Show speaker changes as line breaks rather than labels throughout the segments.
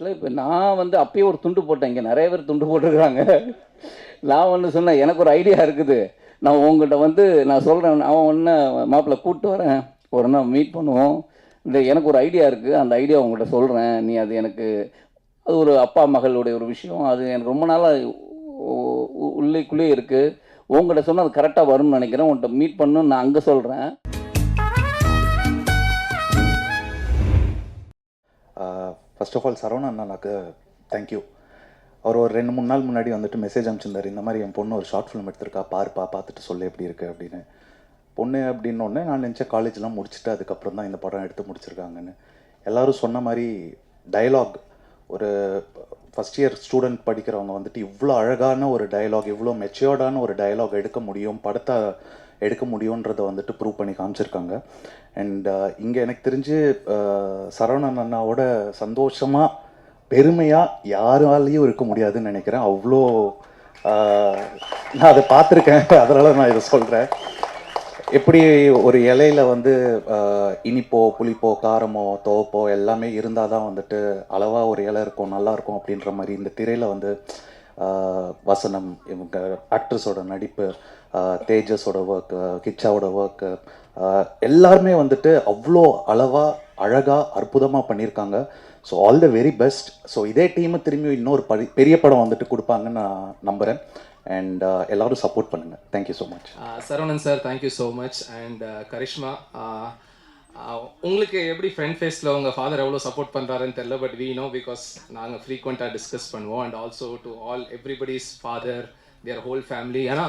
ஆக்சுவலாக இப்போ நான் வந்து அப்பயே ஒரு துண்டு போட்டேன். இங்கே நிறைய பேர் துண்டு போட்டிருக்கிறாங்க. நான் ஒன்று சொன்னேன் எனக்கு ஒரு ஐடியா இருக்குது. நான் உங்கள்கிட்ட வந்து நான் சொல்கிறேன் அவன் ஒன்று மாப்பிள்ளை கூப்பிட்டு வரேன். ஒரு நாள் மீட் பண்ணுவோம். இந்த எனக்கு ஒரு ஐடியா இருக்குது அந்த ஐடியா உங்கள்கிட்ட சொல்கிறேன் நீ அது எனக்கு அது ஒரு அப்பா மகளுடைய ஒரு விஷயம். அது எனக்கு ரொம்ப நாளாக உள்ளேக்குள்ளேயே இருக்குது உங்கள்கிட்ட சொன்னால் அது கரெக்டாக வரும்னு நினைக்கிறேன். உன்கிட்ட மீட் பண்ணணும்னு நான் அங்கே சொல்கிறேன்
ஃபர்ஸ்ட் ஆஃப் ஆல் சரவணா அண்ணாக்கு தேங்க்யூ அவர் ஒரு ரெண்டு மூணு நாள் முன்னாடி வந்துட்டு மெசேஜ் அனுப்பிச்சிருந்தார். இந்த மாதிரி என் பொண்ணு ஒரு ஷார்ட் ஃபிலிம் எடுத்திருக்கா பாருப்பா பார்த்துட்டு சொல்லு எப்படி இருக்கு அப்படின்னு. பொண்ணு அப்படின்னோடனே நான் நினச்சேன் காலேஜ்லாம் முடிச்சுட்டு அதுக்கப்புறம் தான் இந்த படம் எடுத்து முடிச்சிருக்காங்கன்னு. எல்லோரும் சொன்ன மாதிரி டயலாக் ஒரு ஃபஸ்ட் இயர் ஸ்டூடெண்ட் படிக்கிறவங்க வந்துட்டு இவ்வளோ அழகான ஒரு டயலாக் இவ்வளோ மெச்சியோர்டான ஒரு டயலாக் எடுக்க முடியும். படத்தை எடுக்க முடியுன்றதை வந்துட்டு ப்ரூவ் பண்ணி காமிச்சிருக்காங்க. அண்ட் uh, இங்கே எனக்கு தெரிஞ்சு uh, சரவணன் அண்ணாவோட சந்தோஷமாக பெருமையாக யாராலையும் இருக்க முடியாதுன்னு நினைக்கிறேன். அவ்வளோ uh, நான் அதை பார்த்துருக்கேன். அதனால் நான் இதை சொல்கிறேன் எப்படி ஒரு இலையில வந்து இனிப்போ புளிப்போ காரமோ துவப்போ எல்லாமே இருந்தால் தான் வந்துட்டு அளவாக ஒரு இலை இருக்கும் நல்லா இருக்கும் அப்படின்ற மாதிரி இந்த திரையில் வந்து வசனம் இவங்க ஆக்ட்ரஸோட நடிப்பு தேஜஸோட ஒர்க்கு கிச்சாவோட ஒர்க்கு எல்லாருமே வந்துட்டு அவ்வளோ அளவாக அழகாக அற்புதமாக பண்ணியிருக்காங்க so all the very best so இதே டீமை திரும்பி இன்னொரு படி பெரிய படம் வந்துட்டு கொடுப்பாங்கன்னு நான் நம்புகிறேன் அண்ட் எல்லாரும் சப்போர்ட் பண்ணுங்கள் thank you so much
Saravanan sir thank you so much and Karishma உங்களுக்கு எப்படி ஃப்ரெண்ட் ஃபேஸில் உங்கள் ஃபாதர் எவ்வளோ சப்போர்ட் பண்ணுறாருன்னு தெரில பட் வி நோ பிகாஸ் நாங்கள் ஃப்ரீக்வெண்ட்டாக டிஸ்கஸ் பண்ணுவோம். And also to all everybody's father their whole family ஏன்னா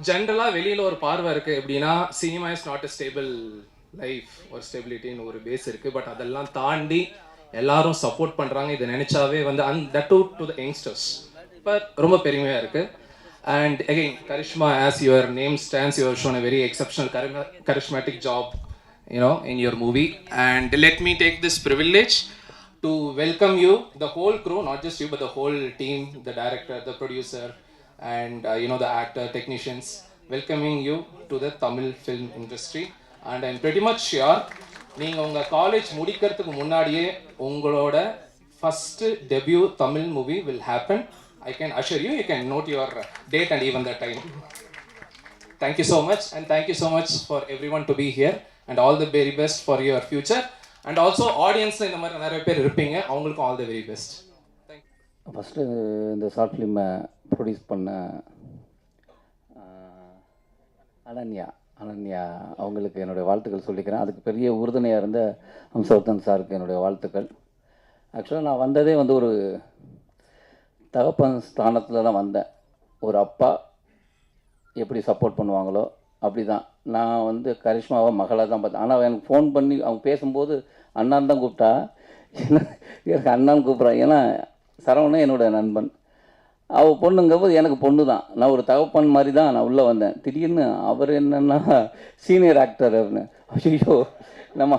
ஜென்ரலாக வெளியில் ஒரு பார்வை இருக்குது எப்படின்னா cinema is not a stable life ஒரு ஸ்டெபிலிட்டின்னு ஒரு பேஸ் இருக்குது பட் அதெல்லாம் தாண்டி எல்லாரும் சப்போர்ட் பண்ணுறாங்க இதை நினச்சாவே வந்து and that to to the youngsters இப்போ ரொம்ப பெருமையாக இருக்குது and again Karishma as your name stands your shown a very exceptional charismatic job you know in your movie and let me take this privilege to welcome you the whole crew not just you but the whole team the director the producer and uh, you know the actor, technicians, welcoming you to the Tamil film industry. And I'm pretty much sure நீங்கள் உங்கள் college முடிக்கிறதுக்கு முன்னாடியே உங்களோட first debut Tamil movie will happen I can assure you you can note your date and even the time thank you so much and thank you so much for every one to be here and all the very best for your future and also audience இந்த மாதிரி நிறைய பேர் இருப்பீங்க. அவங்களுக்கும் all the very best
first இந்த short ஃபிலிமை produce பண்ண அனன்யா அனன்யா அவங்களுக்கு என்னுடைய வாழ்த்துக்கள் சொல்லிக்கிறேன். அதுக்கு பெரிய உறுதுணையாக இருந்த ஹம்சவர்தன் சாருக்கு என்னுடைய வாழ்த்துக்கள். ஆக்சுவலாக நான் வந்ததே வந்து ஒரு தகப்பன் ஸ்தானத்தில் தான் வந்தேன். ஒரு அப்பா எப்படி சப்போர்ட் பண்ணுவாங்களோ அப்படி தான் நான் வந்து கரிஷ்மாவை மகளாக தான் பார்த்தேன். ஆனால் எனக்கு ஃபோன் பண்ணி அவங்க பேசும்போது அண்ணான்னு தான் கூப்பிட்டா. என்ன எனக்கு அண்ணான்னு கூப்பிட்றான். ஏன்னா சரவணன் என்னோட நண்பன். அவள் பொண்ணுங்கும்போது எனக்கு பொண்ணு தான் நான் ஒரு தகப்பன் மாதிரி தான் நான் உள்ளே வந்தேன். திடீர்னு அவர் என்னென்னா சீனியர் ஆக்டர் அப்படின்னு ஐயோ நம்ம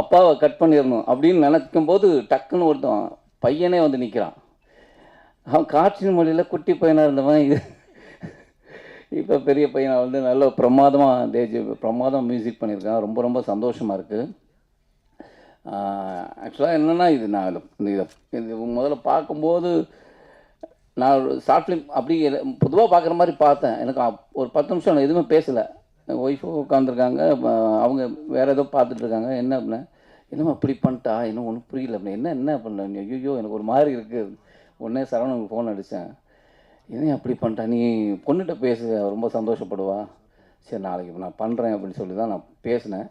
அப்பாவை கட் பண்ணிடணும் அப்படின்னு நினைக்கும் போது டக்குன்னு ஒருத்தன் பையனே வந்து நிற்கிறான் அவன் காற்றின் மொழியில் குட்டி பையனாக இருந்தவன். இது இப்போ பெரிய பையனை வந்து நல்ல பிரமாதமாக தேஜ் பிரமாதம் மியூசிக் பண்ணியிருக்கான். ரொம்ப ரொம்ப சந்தோஷமாக இருக்குது ஆக்சுவலாக என்னென்னா இது நான் இதை இது முதல்ல பார்க்கும்போது நான் ஒரு ஷார்ட் ஃபிலிம் அப்படி பொதுவாக பார்க்குற மாதிரி பார்த்தேன். எனக்கு ஒரு பத்து நிமிஷம் நான் எதுவுமே பேசலை. ஒய்ஃபும் உட்காந்துருக்காங்க அவங்க வேறு ஏதோ பார்த்துட்ருக்காங்க என்ன அப்படின்னா. என்னம்மா இப்படி பண்ணிட்டா? இன்னும் ஒன்றும் புரியல. அப்படின்னு. என்ன என்ன பண்ண ஐயோ எனக்கு ஒரு மாதிரி இருக்குது உடனே சரவணனுக்கு ஃபோன் அடித்தேன் என்ன அப்படி பண்ணிட்டா? நீ பொண்ணுகிட்ட பேசு. ரொம்ப சந்தோஷப்படுவா. சரி நாளைக்கு நான் பண்ணுறேன் அப்படின்னு சொல்லி தான் நான் பேசினேன்.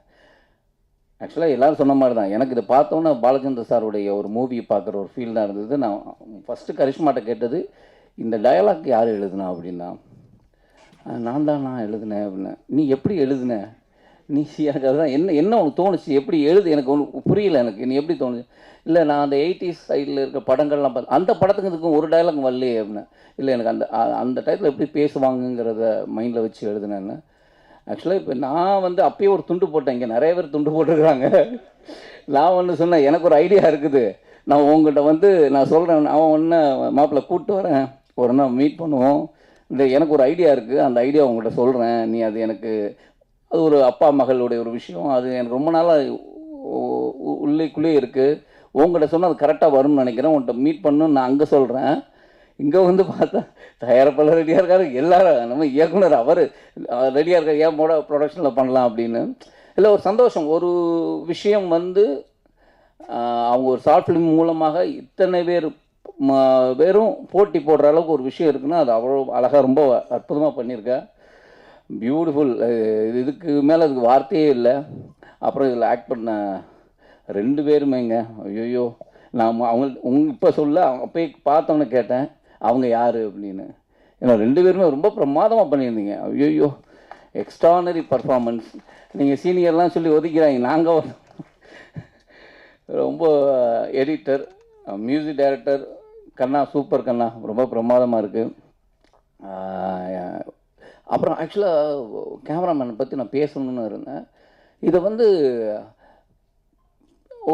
ஆக்சுவலாக எல்லோரும் சொன்ன மாதிரி தான் எனக்கு இதை பார்த்தோன்னா பாலச்சந்திர சாருடைய ஒரு மூவி பார்க்குற ஒரு ஃபீல் தான் இருந்தது. நான் ஃபஸ்ட்டு கரிஷ்மாட்ட கேட்டது இந்த டயலாக் யார் எழுதுனா அப்படின்னா நான் தான் நான் எழுதினேன் அப்படின்னா. நீ எப்படி எழுதுன? நீ எனக்கு அதுதான் என்ன என்ன உனக்கு தோணுச்சு? எப்படி எழுது? எனக்கு ஒன்று புரியல எனக்கு. நீ எப்படி தோணுச்சு? இல்லை நான் அந்த எயிட்டிஸ் சைடில் இருக்க படங்கள்லாம் பார்த்து அந்த படத்துக்கு இதுக்கும் ஒரு டயலாக் வரலையே அப்படின்னு. இல்லை எனக்கு அந்த அந்த டயத்தில் எப்படி பேசுவாங்கங்கிறத மைண்டில் வச்சு எழுதுனேன்னு. ஆக்சுவலாக இப்போ நான் வந்து அப்பயே ஒரு துண்டு போட்டேன். இங்கே நிறைய பேர் துண்டு போட்டிருக்கிறாங்க. நான் ஒன்று சொன்னேன் எனக்கு ஒரு ஐடியா இருக்குது. நான் உங்கள்கிட்ட வந்து நான் சொல்கிறேன் அவன் ஒன்று மாப்பிள்ளை கூப்பிட்டு வரேன். ஒரு நாள் மீட் பண்ணுவோம். இந்த எனக்கு ஒரு ஐடியா இருக்குது அந்த ஐடியா உங்கள்கிட்ட சொல்கிறேன் நீ அது எனக்கு அது ஒரு அப்பா மகளுடைய ஒரு விஷயம். அது எனக்கு ரொம்ப நாளாக உள்ளேக்குள்ளேயே இருக்குது உங்கள்கிட்ட சொன்னால் அது கரெக்டாக வரும்னு நினைக்கிறேன். உன்கிட்ட மீட் பண்ணணும்னு நான் அங்கே சொல்கிறேன் இங்கே வந்து பார்த்தா தயாரிப்பாளர் ரெடியாக இருக்காரு. எல்லாரும் நம்ம இயக்குனர் அவர் ரெடியாக இருக்கார். ஏன் மோட ப்ரொடக்ஷனில் பண்ணலாம் அப்படின்னு. இல்லை ஒரு சந்தோஷம். ஒரு விஷயம் வந்து அவங்க ஒரு ஷார்ட் ஃபிலிம் மூலமாக இத்தனை பேர் வெறும் போட்டி போடுற அளவுக்கு ஒரு விஷயம் இருக்குன்னா அது அவ்வளோ அழகாக ரொம்ப அற்புதமாக பண்ணியிருக்கா. பியூட்டிஃபுல் இதுக்கு மேலே அதுக்கு வார்த்தையே இல்லை. அப்புறம் இதில் ஆக்ட் பண்ண ரெண்டு பேருமேங்க. ஐயோ நான் அவங்க உங் இப்போ சொல்ல அவங்க போய் பார்த்தவொன்னே கேட்டேன். அவங்க யார் அப்படின்னு. ஏன்னா ரெண்டு பேருமே ரொம்ப பிரமாதமாக பண்ணியிருந்தீங்க. ஐயோ எக்ஸ்ட்ரானரி பர்ஃபார்மன்ஸ் நீங்கள் சீனியர்லாம் சொல்லி ஒதுக்கிறாங்க நாங்கள் ரொம்ப editor music director Kanna super Kanna. ரொம்ப பிரமாதமாக இருக்குது அப்புறம் ஆக்சுவலாக கேமராமேனை பற்றி நான் பேசணும்னு இருந்தேன். இதை வந்து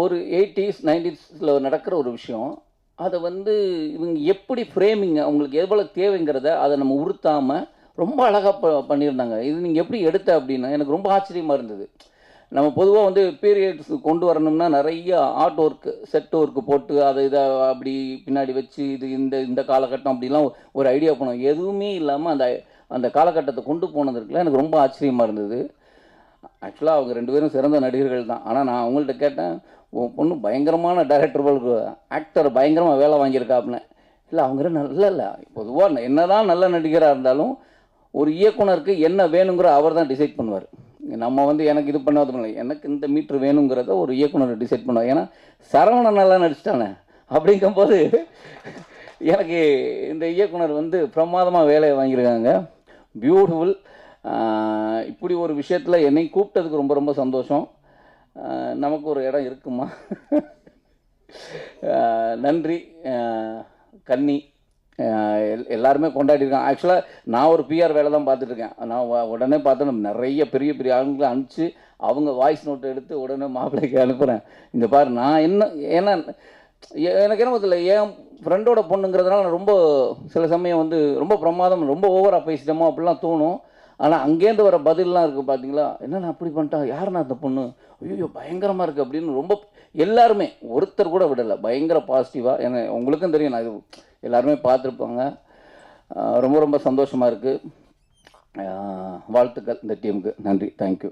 ஒரு எயிட்டிஸ் நைன்டிஸில் நடக்கிற ஒரு விஷயம். அதை வந்து இவங்க எப்படி ஃப்ரேமிங் அவங்களுக்கு எவ்வளோ தேவைங்கிறத அதை நம்ம உறுத்தாமல் ரொம்ப அழகாக ப பண்ணியிருந்தாங்க. இது நீங்கள் எப்படி எடுத்த அப்படின்னா எனக்கு ரொம்ப ஆச்சரியமாக இருந்தது. நம்ம பொதுவாக வந்து பீரியட்ஸ் கொண்டு வரணும்னா நிறைய ஆர்ட் ஒர்க்கு செட் ஒர்க்கு போட்டு அதை இதை அப்படி பின்னாடி வச்சு இது இந்த இந்த காலகட்டம் அப்படிலாம் ஒரு ஐடியா பண்ணோம் எதுவுமே இல்லாமல் அந்த அந்த காலகட்டத்தை கொண்டு போனது இருக்குல்ல எனக்கு ரொம்ப ஆச்சரியமாக இருந்தது. ஆக்சுவலாக அவங்க ரெண்டு பேரும் சிறந்த நடிகர்கள் தான். ஆனால் நான் அவங்கள்ட்ட கேட்டேன் உன் பொண்ணு பயங்கரமான டைரக்டர் போல ஆக்டர் பயங்கரமாக வேலை வாங்கியிருக்காப்புன்னு இல்லை அவங்க நல்ல இல்லை. பொதுவாக என்னதான் நல்ல நடிகராக இருந்தாலும் ஒரு இயக்குனருக்கு என்ன வேணுங்கிற அவர் தான் டிசைட் பண்ணுவார். நம்ம வந்து எனக்கு இது பண்ணாத பண்ணல எனக்கு இந்த மீட்ரு வேணுங்கிறத ஒரு இயக்குனர் டிசைட் பண்ணுவார். ஏன்னா சரவணன் நல்லா நடிச்சிட்டானே. அப்படிங்கும்போது எனக்கு இந்த இயக்குனர் வந்து பிரமாதமாக வேலையை வாங்கியிருக்காங்க. பியூட்டிஃபுல் இப்படி ஒரு விஷயத்தில் என்னை கூப்பிட்டதுக்கு ரொம்ப ரொம்ப சந்தோஷம். நமக்கு ஒரு இடம் இருக்குமா? நன்றி. கன்னி. எல்- எல்லாருமே கொண்டாடிருக்காங்க ஆக்சுவலாக நான் ஒரு பிஆர் வேலை தான் பார்த்துட்ருக்கேன் நான் வ- உடனே பார்த்தோன்னா நிறைய பெரிய பெரிய ஆளுங்களை அனுப்பிச்சு அவங்க வாய்ஸ் நோட் எடுத்து உடனே மாப்பிள்ளைக்கு அனுப்புகிறேன் இந்த பாரு நான் என்ன ஏன்னா எனக்கு என்ன தெரியல. என் ஃப்ரெண்டோட பொண்ணுங்கிறதுனால ரொம்ப சில சமயம் வந்து ரொம்ப பிரமாதம் ரொம்ப ஓவராக பேசிட்டோமோ அப்படிலாம் தோணும். ஆனால் அங்கேருந்து வர பதிலெலாம் இருக்குது பார்த்தீங்களா என்ன அப்படி பண்ணிட்டேன் யாருண்ணா அந்த பொண்ணு? ஐயோ பயங்கரமாக இருக்குது அப்படின்னு ரொம்ப எல்லாருமே ஒருத்தர் கூட விடலை. பயங்கர பாசிட்டிவாக ஏன்னா உங்களுக்கும் தெரியும் நான் இது எல்லாருமே பார்த்துருப்பாங்க. ரொம்ப ரொம்ப சந்தோஷமாக இருக்குது வாழ்த்துக்கள் இந்த டீமுக்கு. நன்றி. தேங்க்யூ